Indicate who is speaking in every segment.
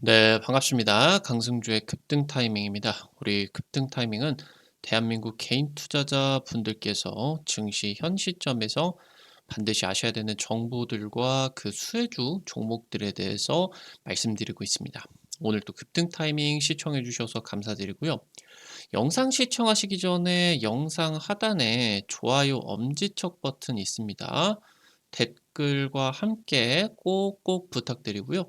Speaker 1: 네, 반갑습니다. 강승주의 급등 타이밍입니다. 우리 급등 타이밍은 대한민국 개인 투자자 분들께서 증시 현 시점에서 반드시 아셔야 되는 정보들과 그 수혜주 종목들에 대해서 말씀드리고 있습니다. 오늘도 급등 타이밍 시청해 주셔서 감사드리고요. 영상 시청하시기 전에 영상 하단에 좋아요 엄지척 버튼 있습니다. 댓글과 함께 꼭꼭 부탁드리고요.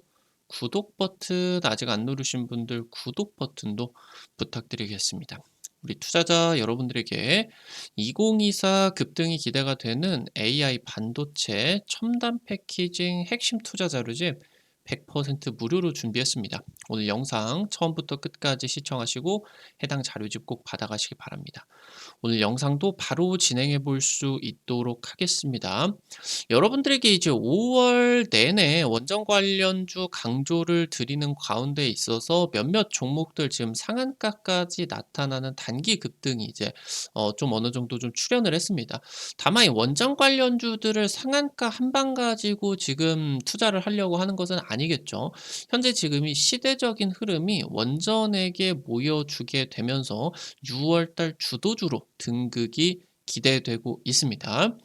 Speaker 1: 구독 버튼 아직 안 누르신 분들 구독 버튼도 부탁드리겠습니다. 우리 투자자 여러분들에게 2024 급등이 기대가 되는 AI 반도체 첨단 패키징 핵심 투자 자료집 100% 무료로 준비했습니다. 오늘 영상 처음부터 끝까지 시청하시고 해당 자료집 꼭 받아가시기 바랍니다. 오늘 영상도 바로 진행해 볼 수 있도록 하겠습니다. 여러분들에게 이제 5월 내내 원전 관련주 강조를 드리는 가운데 있어서 몇몇 종목들 지금 상한가까지 나타나는 단기 급등이 이제 어, 좀 어느 정도 좀 출현을 했습니다. 다만 이 원전 관련주들을 상한가 한 방 가지고 지금 투자를 하려고 하는 것은 아니 겠죠. 현재 지금 이 시대적인 흐름이 원전에게 모여주게 되면서 6월달 주도주로 등극이 기대되고 있습니다.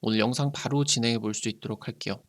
Speaker 1: 오늘 영상 바로 진행해 볼 수 있도록 할게요.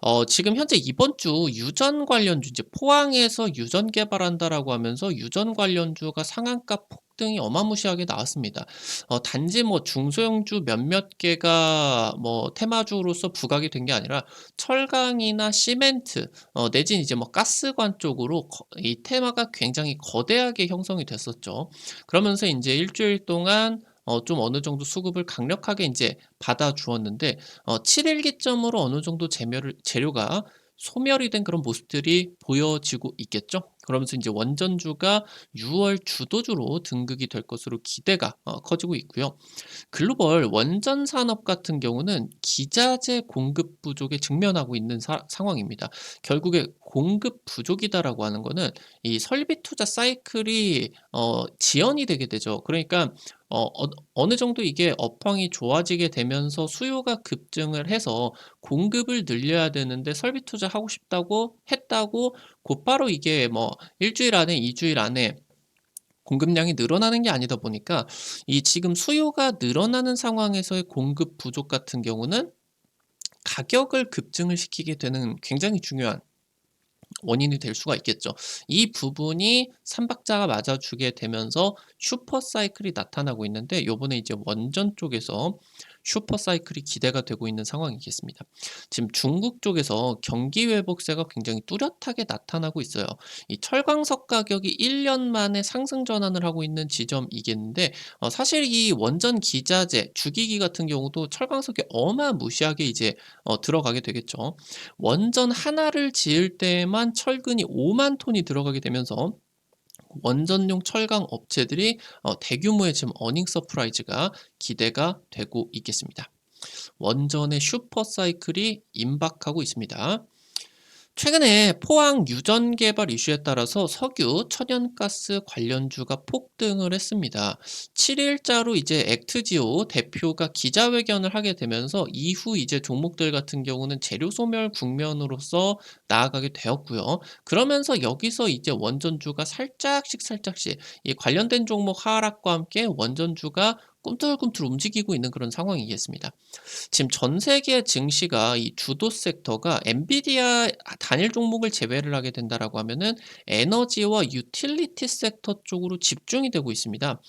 Speaker 1: 어, 지금 현재 이번 주 유전 관련주, 이제 포항에서 유전 개발한다라고 하면서 유전 관련주가 상한가 폭 등이 어마무시하게 나왔습니다. 어, 단지 뭐 중소형주 몇몇 개가 뭐 테마주로서 부각이 된 게 아니라 철강이나 시멘트, 어, 내진 이제 뭐 가스관 쪽으로 거, 이 테마가 굉장히 거대하게 형성이 됐었죠. 그러면서 이제 일주일 동안 어, 좀 어느 정도 수급을 강력하게 이제 받아 주었는데 어, 7일 기점으로 어느 정도 재료를, 재료가 소멸이 된 그런 모습들이 보여지고 있겠죠. 그러면서 이제 원전주가 6월 주도주로 등극이 될 것으로 기대가 어, 커지고 있고요. 글로벌 원전 산업 같은 경우는 기자재 공급 부족에 직면하고 있는 사, 상황입니다. 결국에 공급 부족이다라고 하는 거는 이 설비 투자 사이클이 어, 지연이 되게 되죠. 그러니까 어, 어, 느 정도 이게 업황이 좋아지게 되면서 수요가 급증을 해서 공급을 늘려야 되는데 설비 투자하고 싶다고 했다고 곧바로 이게 뭐 일주일 안에 이주일 안에 공급량이 늘어나는 게 아니다 보니까 이 지금 수요가 늘어나는 상황에서의 공급 부족 같은 경우는 가격을 급증을 시키게 되는 굉장히 중요한 원인이 될 수가 있겠죠. 이 부분이 삼박자가 맞아주게 되면서 슈퍼 사이클이 나타나고 있는데 요번에 이제 원전 쪽에서 슈퍼 사이클이 기대가 되고 있는 상황이겠습니다. 지금 중국 쪽에서 경기 회복세가 굉장히 뚜렷하게 나타나고 있어요. 이 철광석 가격이 1년 만에 상승 전환을 하고 있는 지점이겠는데 어, 사실 이 원전 기자재 주기기 같은 경우도 철광석이 어마무시하게 이제 어, 들어가게 되겠죠. 원전 하나를 지을 때만 철근이 5만 톤이 들어가게 되면서 원전용 철강 업체들이 어, 대규모의 지금 어닝 서프라이즈가 기대가 되고 있겠습니다. 원전의 슈퍼 사이클이 임박하고 있습니다. 최근에 포항 유전 개발 이슈에 따라서 석유, 천연가스 관련주가 폭등을 했습니다. 7일자로 이제 액트지오 대표가 기자회견을 하게 되면서 이후 이제 종목들 같은 경우는 재료 소멸 국면으로서 나아가게 되었고요. 그러면서 여기서 이제 원전주가 살짝씩 살짝씩 이 관련된 종목 하락과 함께 원전주가 꿈틀꿈틀 움직이고 있는 그런 상황이겠습니다. 지금 전 세계 증시가 이 주도 섹터가 엔비디아 단일 종목을 제외를 하게 된다라고 하면은 에너지와 유틸리티 섹터 쪽으로 집중이 되고 있습니다.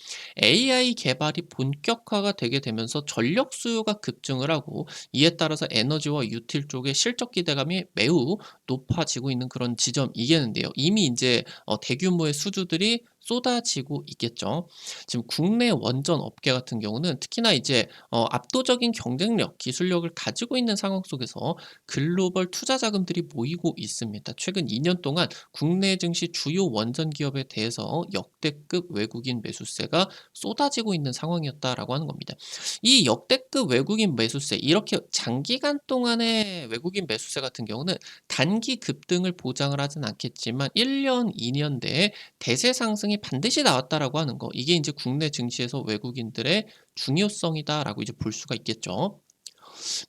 Speaker 1: AI 개발이 본격화가 되게 되면서 전력 수요가 급증을 하고 이에 따라서 에너지와 유틸 쪽의 실적 기대감이 매우 높아지고 있는 그런 지점이겠는데요. 이미 이제 어, 대규모의 수주들이 쏟아지고 있겠죠. 지금 국내 원전 업계 같은 경우는 특히나 이제 어, 압도적인 경쟁력, 기술력을 가지고 있는 상황 속에서 글로벌 투자 자금들이 모이고 있습니다. 최근 2년 동안 국내 증시 주요 원전 기업에 대해서 역대급 외국인 매수세가 쏟아지고 있는 상황이었다라고 하는 겁니다. 이 역대급 외국인 매수세 이렇게 장기간 동안의 외국인 매수세 같은 경우는 단기 급등을 보장을 하진 않겠지만 1년, 2년 내에 대세 상승이 반드시 나왔다라고 하는 거 이게 이제 국내 증시에서 외국인들의 중요성이다라고 이제 볼 수가 있겠죠.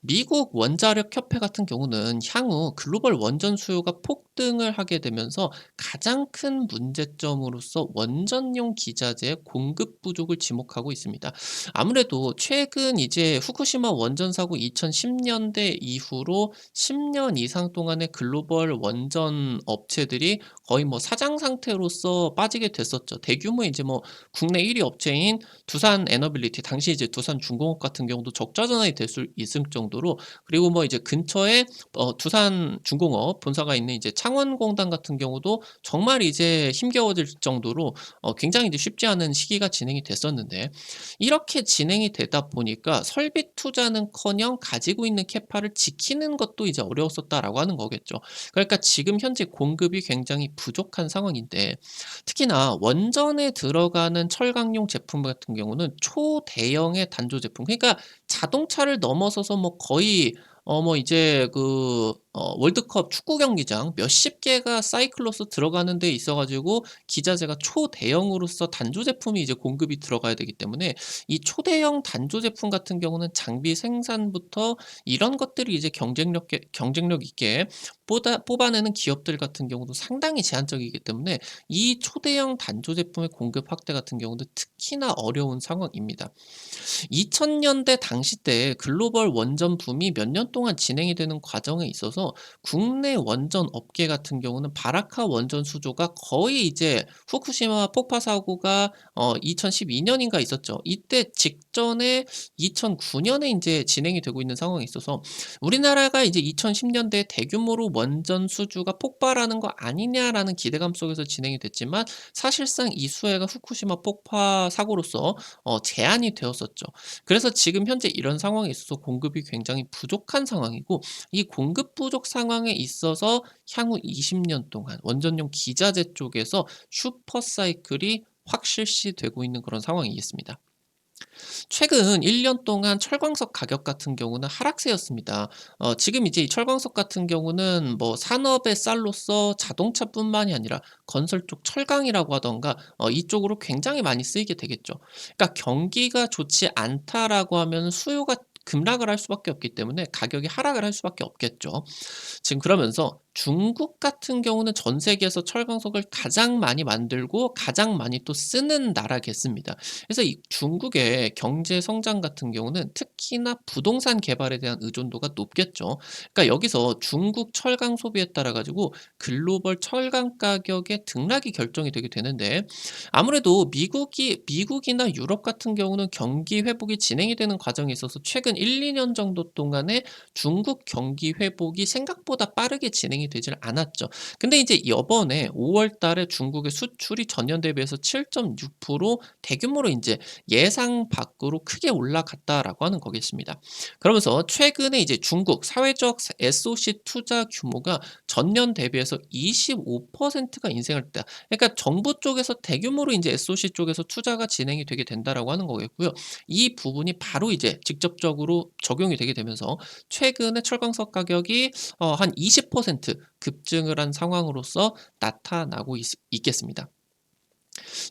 Speaker 1: 미국 원자력 협회 같은 경우는 향후 글로벌 원전 수요가 폭등을 하게 되면서 가장 큰 문제점으로서 원전용 기자재의 공급 부족을 지목하고 있습니다. 아무래도 최근 이제 후쿠시마 원전 사고 2010년대 이후로 10년 이상 동안의 글로벌 원전 업체들이 거의 뭐 사장 상태로서 빠지게 됐었죠. 대규모의 이제 뭐 국내 1위 업체인 두산 에너빌리티 당시 이제 두산 중공업 같은 경우도 적자 전환이 될 수 있을 정도로 그리고 뭐 이제 근처에 어 두산 중공업 본사가 있는 이제 창원공단 같은 경우도 정말 이제 힘겨워질 정도로 어 굉장히 이제 쉽지 않은 시기가 진행이 됐었는데 이렇게 진행이 되다 보니까 설비 투자는커녕 가지고 있는 캐파를 지키는 것도 이제 어려웠었다라고 하는 거겠죠. 그러니까 지금 현재 공급이 굉장히 부족한 상황인데 특히나 원전에 들어가는 철강용 제품 같은 경우는 초대형의 단조 제품 그러니까 자동차를 넘어서서 뭐 거의 어 뭐 이제 그어 월드컵 축구 경기장 몇십 개가 사이클로서 들어가는 데 있어 가지고 기자재가 초대형으로서 단조 제품이 이제 공급이 들어가야 되기 때문에 이 초대형 단조 제품 같은 경우는 장비 생산부터 이런 것들이 이제 경쟁력 게 경쟁력 있게 뽑아 뽑아내는 기업들 같은 경우도 상당히 제한적이기 때문에 이 초대형 단조 제품의 공급 확대 같은 경우도 특히나 어려운 상황입니다. 2000년대 당시 때 글로벌 원전 붐이 몇 년 동안 진행이 되는 과정에 있어서 국내 원전 업계 같은 경우는 바라카 원전 수조가 거의 이제 후쿠시마 폭파 사고가 어 2012년인가 있었죠. 이때 직전에 2009년에 인제 진행이 되고 있는 상황이 있어서 우리나라가 이제 2010년대에 대규모로 원전 수주가 폭발하는 거 아니냐라는 기대감 속에서 진행이 됐지만 사실상 이 수해가 후쿠시마 폭파 사고로서 어 제한이 되었었죠. 그래서 지금 현재 이런 상황에 있어서 공급이 굉장히 부족한 상황이고 이 공급 부족 상황에 있어서 향후 20년 동안 원전용 기자재 쪽에서 슈퍼 사이클이 확 실시되고 있는 그런 상황이겠습니다. 최근 1년 동안 철광석 가격 같은 경우는 하락세였습니다. 어 지금 이제 이 철광석 같은 경우는 뭐 산업의 쌀로서 자동차뿐만이 아니라 건설 쪽 철강이라고 하던가 어 이쪽으로 굉장히 많이 쓰이게 되겠죠. 그러니까 경기가 좋지 않다라고 하면 수요가 급락을 할 수밖에 없기 때문에 가격이 하락을 할 수밖에 없겠죠. 지금 그러면서 중국 같은 경우는 전 세계에서 철광석을 가장 많이 만들고 가장 많이 또 쓰는 나라겠습니다. 그래서 이 중국의 경제 성장 같은 경우는 특히나 부동산 개발에 대한 의존도가 높겠죠. 그러니까 여기서 중국 철강 소비에 따라 가지고 글로벌 철강 가격의 등락이 결정이 되게 되는데 아무래도 미국이 미국이나 유럽 같은 경우는 경기 회복이 진행이 되는 과정에 있어서 최근 1-2년 정도 동안에 중국 경기 회복이 생각보다 빠르게 진행이 되질 않았죠. 근데 이제 이번에 5월 달에 중국의 수출이 전년 대비해서 7.6% 대규모로 인제 예상 밖으로 크게 올라갔다라고 하는 거겠습니다. 그러면서 최근에 이제 중국 사회적 SOC 투자 규모가 전년 대비해서 25%가 인생을 했다. 그러니까 정부 쪽에서 대규모로 인제 SOC 쪽에서 투자가 진행이 되게 된다라고 하는 거겠고요. 이 부분이 바로 이제 직접적으로 적용이 되게 되면서 최근에 철광석 가격이 어 한20% 급증을 한 상황으로서 나타나고 있 있겠습니다.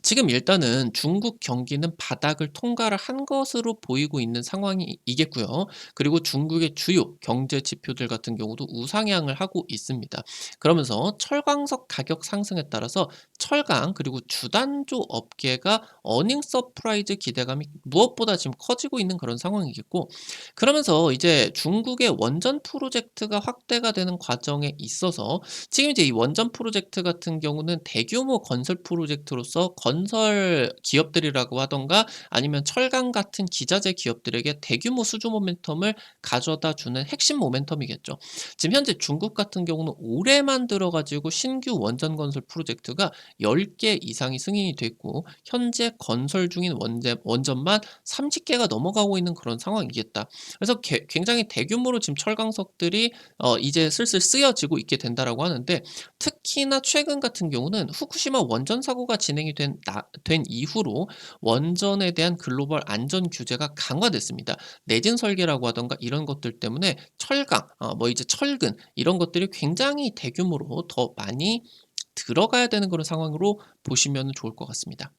Speaker 1: 지금 일단은 중국 경기는 바닥을 통과를 한 것으로 보이고 있는 상황이겠고요. 그리고 중국의 주요 경제 지표들 같은 경우도 우상향을 하고 있습니다. 그러면서 철광석 가격 상승에 따라서 철강 그리고 주단조 업계가 어닝 서프라이즈 기대감이 무엇보다 지금 커지고 있는 그런 상황이겠고 그러면서 이제 중국의 원전 프로젝트가 확대가 되는 과정에 있어서 지금 이제 이 원전 프로젝트 같은 경우는 대규모 건설 프로젝트로서 건설 기업들이라고 하던가 아니면 철강 같은 기자재 기업들에게 대규모 수주 모멘텀을 가져다 주는 핵심 모멘텀이겠죠. 지금 현재 중국 같은 경우는 올해만 들어 가지고 신규 원전 건설 프로젝트가 10개 이상이 승인이 됐고 현재 건설 중인 원제 원전만 30개가 넘어가고 있는 그런 상황이겠다. 그래서 개, 굉장히 대규모로 지금 철강석들이 어 이제 슬슬 쓰여지고 있게 된다라고 하는데 특히나 최근 같은 경우는 후쿠시마 원전 사고가 진행이 된 나, 된 이후로 원전에 대한 글로벌 안전 규제가 강화됐습니다. 내진 설계라고 하던가 이런 것들 때문에 철강, 어, 뭐 이제 철근 이런 것들이 굉장히 대규모로 더 많이 들어가야 되는 그런 상황으로 보시면 좋을 것 같습니다.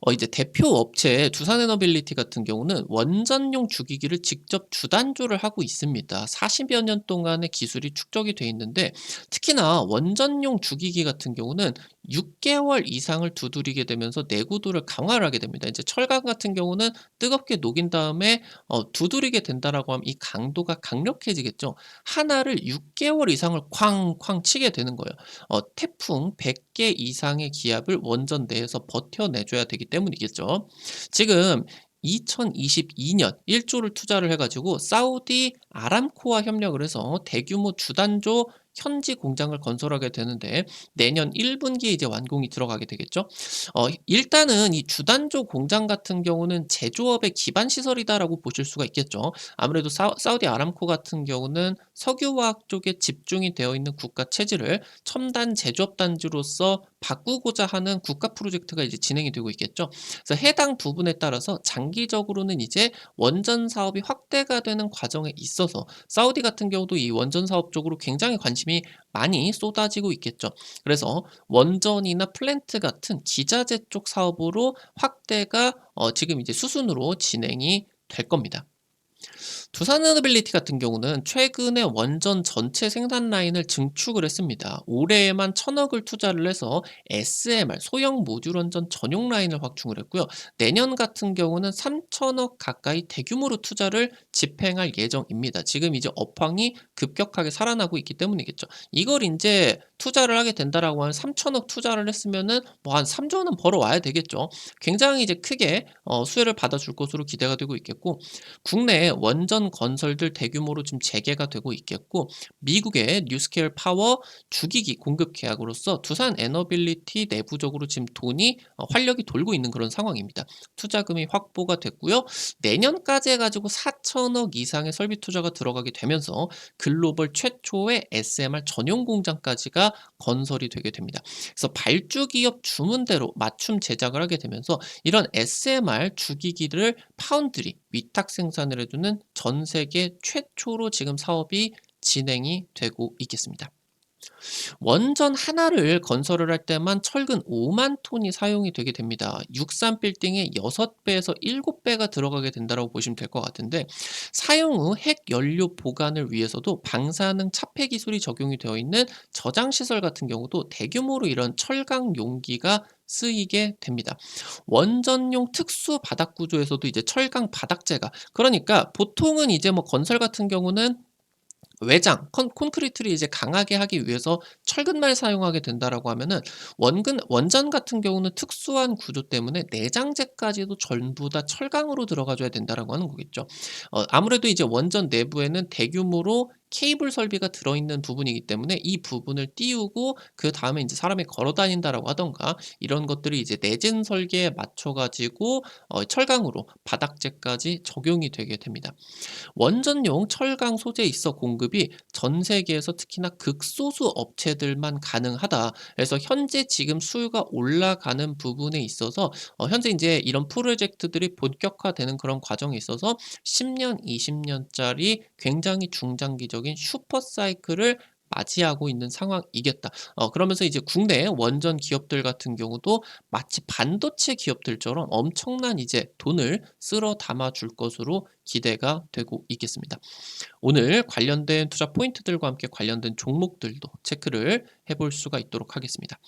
Speaker 1: 어 이제 대표 업체 두산에너빌리티 같은 경우는 원전용 주기기를 직접 주단조를 하고 있습니다. 40여 년 동안의 기술이 축적이 돼 있는데 특히나 원전용 주기기 같은 경우는 6개월 이상을 두드리게 되면서 내구도를 강화를 하게 됩니다. 이제 철강 같은 경우는 뜨겁게 녹인 다음에 어 두드리게 된다라고 하면 이 강도가 강력해지겠죠. 하나를 6개월 이상을 쾅쾅 치게 되는 거예요. 어 태풍 100개 이상의 기압을 원전 내에서 버텨내 줘야 되기 때문이겠죠. 지금 2022년 1조를 투자를 해 가지고 사우디 아람코와 협력을 해서 대규모 주단조 현지 공장을 건설하게 되는데 내년 1분기에 이제 완공이 들어가게 되겠죠. 어 일단은 이 주단조 공장 같은 경우는 제조업의 기반 시설이다라고 보실 수가 있겠죠. 아무래도 사 사우디 아람코 같은 경우는 석유화학 쪽에 집중이 되어 있는 국가 체질을 첨단 제조업 단지로서 바꾸고자 하는 국가 프로젝트가 이제 진행이 되고 있겠죠. 그래서 해당 부분에 따라서 장기적으로는 이제 원전 사업이 확대가 되는 과정에 있어서 사우디 같은 경우도 이 원전 사업 쪽으로 굉장히 관심 이 많이 쏟아지고 있겠죠. 그래서 원전이나 플랜트 같은 기자재 쪽 사업으로 확대가 어 지금 이제 수순으로 진행이 될 겁니다. 두산에너빌리티 같은 경우는 최근에 원전 전체 생산 라인을 증축을 했습니다. 올해에만 천억을 투자를 해서 SMR 소형 모듈 원전 전용 라인을 확충을 했고요. 내년 같은 경우는 3천억 가까이 대규모로 투자를 집행할 예정입니다. 지금 이제 업황이 급격하게 살아나고 있기 때문이겠죠. 이걸 이제 투자를 하게 된다라고 하면 3천억 투자를 했으면은 뭐 한 3조 원은 벌어 와야 되겠죠. 굉장히 이제 크게 어 수혜를 받아줄 것으로 기대가 되고 있겠고 국내 원전 건설들 대규모로 지금 재개가 되고 있겠고 미국의 뉴스케일 파워 주기기 공급 계약으로서 두산 에너빌리티 내부적으로 지금 돈이 어 활력이 돌고 있는 그런 상황입니다. 투자금이 확보가 됐고요. 내년까지 해 가지고 4천억 이상의 설비 투자가 들어가게 되면서 글로벌 최초의 SMR 전용 공장까지가 건설이 되게 됩니다. 그래서 발주 기업 주문대로 맞춤 제작을 하게 되면서 이런 SMR 주기기를 파운드리 위탁 생산을 해주는 전 세계 최초로 지금 사업이 진행이 되고 있겠습니다. 원전 하나를 건설을 할 때만 철근 5만 톤이 사용이 되게 됩니다. 63 빌딩의 6배에서 7배가 들어가게 된다고 보시면 될 것 같은데 사용 후 핵 연료 보관을 위해서도 방사능 차폐 기술이 적용이 되어 있는 저장 시설 같은 경우도 대규모로 이런 철강 용기가 쓰이게 됩니다. 원전용 특수 바닥 구조에서도 이제 철강 바닥재가 그러니까 보통은 이제 뭐 건설 같은 경우는 외장, 콘 콘크리트를 이제 강하게 하기 위해서 철근만 사용하게 된다라고 하면은 원근 원전 같은 경우는 특수한 구조 때문에 내장재까지도 전부 다 철강으로 들어가 줘야 된다라고 하는 거겠죠. 어 아무래도 이제 원전 내부에는 대규모로 케이블 설비가 들어있는 부분이기 때문에 이 부분을 띄우고 그 다음에 인제 사람이 걸어 다닌다라고 하던가 이런 것들이 이제 내진 설계에 맞춰 가지고 어 철강으로 바닥재까지 적용이 되게 됩니다. 원전용 철강 소재 있어 공급이 전 세계에서 특히나 극소수 업체들만 가능하다. 그래서 현재 지금 수요가 올라가는 부분에 있어서 어 현재 인제 이런 프로젝트들이 본격화되는 그런 과정에 있어서 10년, 20년짜리 굉장히 중장기적 인 슈퍼 사이클을 맞이하고 있는 상황이겠다. 어 그러면서 이제 국내 원전 기업들 같은 경우도 마치 반도체 기업들처럼 엄청난 이제 돈을 쓸어 담아 줄 것으로 기대가 되고 있겠습니다. 오늘 관련된 투자 포인트들과 함께 관련된 종목들도 체크를 해볼 수가 있도록 하겠습니다.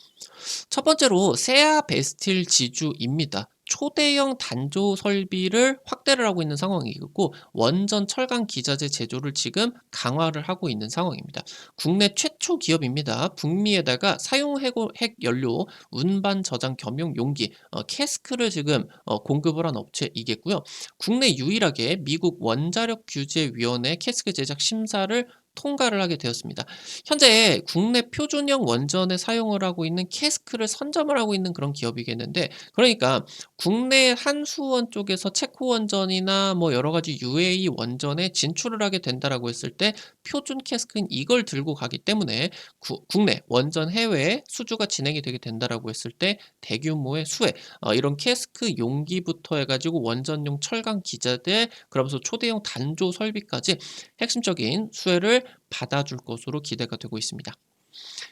Speaker 1: 첫 번째로 세아 베스틸 지주입니다. 초대형 단조 설비를 확대를 하고 있는 상황이고 원전 철강 기자재 제조를 지금 강화를 하고 있는 상황입니다. 국내 최초 기업입니다. 북미에다가 사용 핵, 핵 연료 운반 저장 겸용 용기 어, 캐스크를 지금 어, 공급을 한 업체이겠고요. 국내 유일하게 미국 원자력 규제 위원회 캐스크 제작 심사를 통과를 하게 되었습니다. 현재 국내 표준형 원전에 사용을 하고 있는 캐스크를 선점을 하고 있는 그런 기업이겠는데 그러니까 국내 한수원 쪽에서 체코 원전이나 뭐 여러 가지 UAE 원전에 진출을 하게 된다라고 했을 때 표준 캐스크인 이걸 들고 가기 때문에 구, 국내 원전 해외 수주가 진행이 되게 된다라고 했을 때 대규모의 수혜 어, 이런 캐스크 용기부터 해가지고 원전용 철강 기자재 그러면서 초대형 단조 설비까지 핵심적인 수혜를 받아줄 것으로 기대가 되고 있습니다.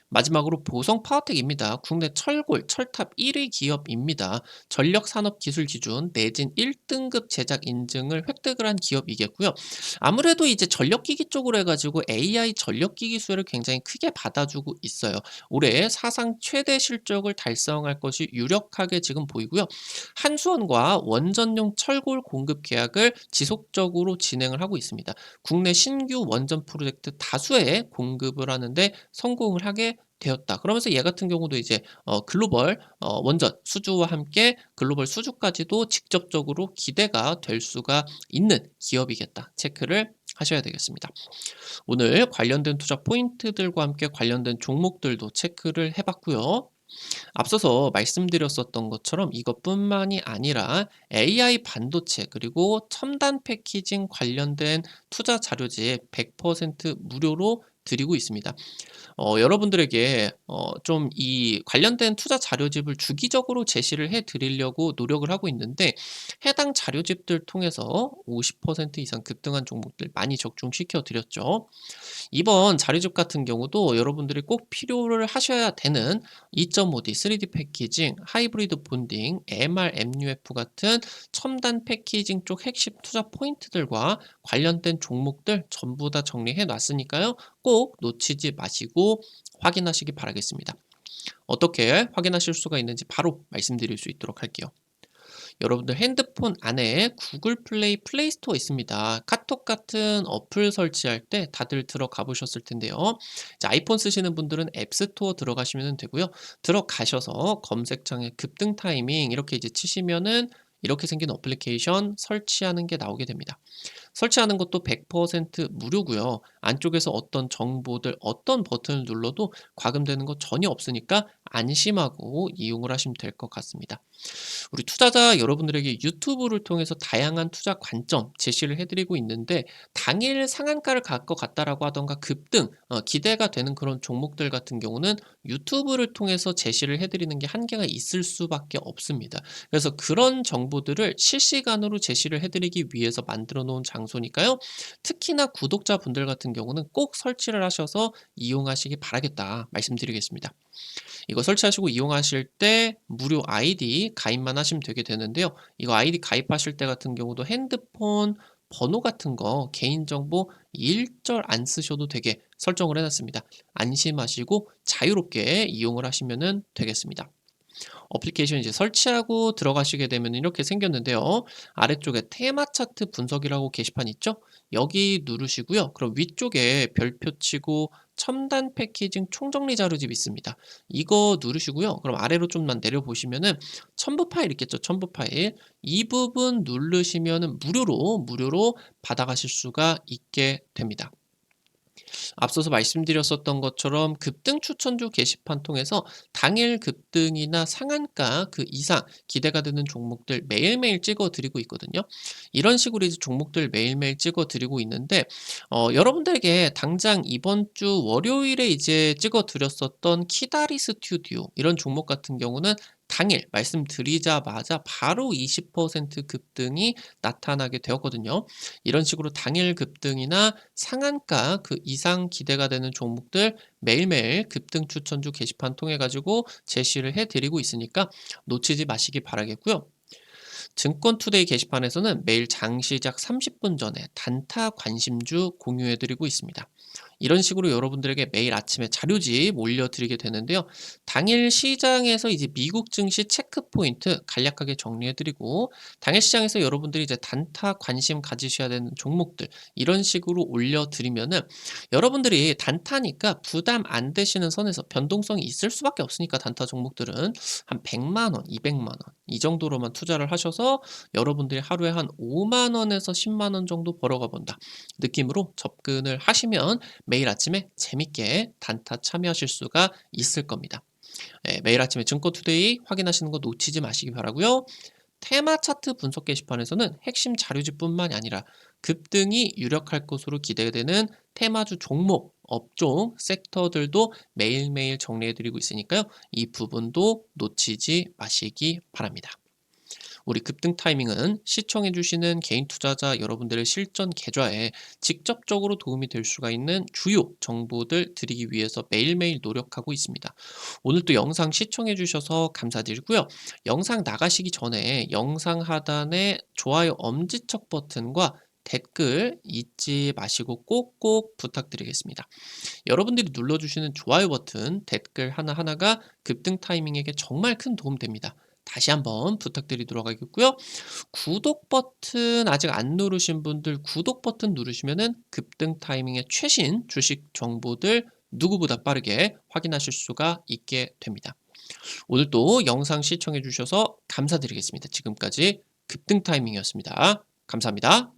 Speaker 1: 마지막으로 보성 파워텍입니다. 국내 철골, 철탑 1위 기업입니다. 전력산업기술 기준 내진 1등급 제작 인증을 획득을 한 기업이겠고요. 아무래도 이제 전력기기 쪽으로 해가지고 AI 전력기기 수혜를 굉장히 크게 받아주고 있어요. 올해 사상 최대 실적을 달성할 것이 유력하게 지금 보이고요. 한수원과 원전용 철골 공급 계약을 지속적으로 진행을 하고 있습니다. 국내 신규 원전 프로젝트 다수의 공급을 하는데 성공을 하게 되었다. 그러면서 얘 같은 경우도 이제 어 글로벌 어 원전 수주와 함께 글로벌 수주까지도 직접적으로 기대가 될 수가 있는 기업이겠다. 체크를 하셔야 되겠습니다. 오늘 관련된 투자 포인트들과 함께 관련된 종목들도 체크를 해봤고요. 앞서서 말씀드렸었던 것처럼 이것뿐만이 아니라 AI 반도체 그리고 첨단 패키징 관련된 투자 자료지 100% 무료로 드리고 있습니다. 어, 여러분들에게 어, 좀 이 관련된 투자 자료집을 주기적으로 제시를 해 드리려고 노력을 하고 있는데 해당 자료집들 통해서 50% 이상 급등한 종목들 많이 적중시켜 드렸죠. 이번 자료집 같은 경우도 여러분들이 꼭 필요를 하셔야 되는 2.5D 3D 패키징, 하이브리드 본딩, MR, MUF 같은 첨단 패키징 쪽 핵심 투자 포인트들과 관련된 종목들 전부 다 정리해 놨으니까요. 꼭 놓치지 마시고 확인하시기 바라겠습니다. 어떻게 확인하실 수가 있는지 바로 말씀드릴 수 있도록 할게요. 여러분들 핸드폰 안에 구글 플레이 플레이 스토어 있습니다. 카톡 같은 어플 설치할 때 다들 들어가 보셨을 텐데요. 자, 아이폰 쓰시는 분들은 앱스토어 들어가시면 되고요. 들어가셔서 검색창에 급등 타이밍 이렇게 이제 치시면은 이렇게 생긴 어플리케이션 설치하는 게 나오게 됩니다. 설치하는 것도 100% 무료고요. 안쪽에서 어떤 정보들, 어떤 버튼을 눌러도 과금되는 거 전혀 없으니까 안심하고 이용을 하시면 될 것 같습니다. 우리 투자자 여러분들에게 유튜브를 통해서 다양한 투자 관점 제시를 해드리고 있는데 당일 상한가를 갈 것 같다라고 하던가 급등 어, 기대가 되는 그런 종목들 같은 경우는 유튜브를 통해서 제시를 해드리는 게 한계가 있을 수밖에 없습니다. 그래서 그런 정보들을 실시간으로 제시를 해드리기 위해서 만들어 놓은 장 소니까요. 특히나 구독자분들 같은 경우는 꼭 설치를 하셔서 이용하시기 바라겠다 말씀드리겠습니다. 이거 설치하시고 이용하실 때 무료 아이디 가입만 하시면 되게 되는데요. 이거 아이디 가입하실 때 같은 경우도 핸드폰 번호 같은 거 개인정보 일절 안 쓰셔도 되게 설정을 해놨습니다. 안심하시고 자유롭게 이용을 하시면 되겠습니다. 어플리케이션 이제 설치하고 들어가시게 되면 이렇게 생겼는데요. 아래쪽에 테마 차트 분석이라고 게시판 있죠? 여기 누르시고요. 그럼 위쪽에 별표 치고 첨단 패키징 총정리 자료집 있습니다. 이거 누르시고요. 그럼 아래로 좀만 내려보시면은 첨부 파일 있겠죠. 첨부 파일. 이 부분 누르시면은 무료로 무료로 받아가실 수가 있게 됩니다. 앞서서 말씀드렸었던 것처럼 급등 추천주 게시판 통해서 당일 급등이나 상한가 그 이상 기대가 되는 종목들 매일매일 찍어 드리고 있거든요. 이런 식으로 이제 종목들 매일매일 찍어 드리고 있는데 어, 여러분들에게 당장 이번 주 월요일에 이제 찍어 드렸었던 키다리 스튜디오 이런 종목 같은 경우는 당일 말씀드리자마자 바로 20% 급등이 나타나게 되었거든요. 이런 식으로 당일 급등이나 상한가 그 이상 기대가 되는 종목들 매일매일 급등 추천주 게시판 통해 가지고 제시를 해 드리고 있으니까 놓치지 마시기 바라겠고요. 증권투데이 게시판에서는 매일 장 시작 30분 전에 단타 관심주 공유해드리고 있습니다. 이런 식으로 여러분들에게 매일 아침에 자료집 올려드리게 되는데요. 당일 시장에서 이제 미국 증시 체크 포인트 간략하게 정리해드리고 당일 시장에서 여러분들이 이제 단타 관심 가지셔야 되는 종목들 이런 식으로 올려드리면은 여러분들이 단타니까 부담 안 되시는 선에서 변동성이 있을 수밖에 없으니까 단타 종목들은 한 100만 원, 200만 원 이 정도로만 투자를 하셔서 여러분들이 하루에 한 5만 원에서 10만 원 정도 벌어가 본다 느낌으로 접근을 하시면 매일 아침에 재밌게 단타 참여하실 수가 있을 겁니다. 네, 매일 아침에 증권투데이 확인하시는 거 놓치지 마시기 바라고요. 테마 차트 분석 게시판에서는 핵심 자료집뿐만이 아니라 급등이 유력할 것으로 기대되는 테마주 종목, 업종, 섹터들도 매일매일 정리해드리고 있으니까요. 이 부분도 놓치지 마시기 바랍니다. 우리 급등 타이밍은 시청해 주시는 개인 투자자 여러분들의 실전 계좌에 직접적으로 도움이 될 수가 있는 주요 정보들 드리기 위해서 매일매일 노력하고 있습니다. 오늘 또 영상 시청해 주셔서 감사드리고요. 영상 나가시기 전에 영상 하단에 좋아요 엄지척 버튼과 댓글 잊지 마시고 꼭꼭 부탁드리겠습니다. 여러분들이 눌러주시는 좋아요 버튼, 댓글 하나하나가 급등 타이밍에게 정말 큰 도움 됩니다. 다시 한번 부탁드리도록 하겠고요. 구독 버튼 아직 안 누르신 분들 구독 버튼 누르시면은 급등 타이밍의 최신 주식 정보들 누구보다 빠르게 확인하실 수가 있게 됩니다. 오늘 또 영상 시청해 주셔서 감사드리겠습니다. 지금까지 급등 타이밍이었습니다. 감사합니다.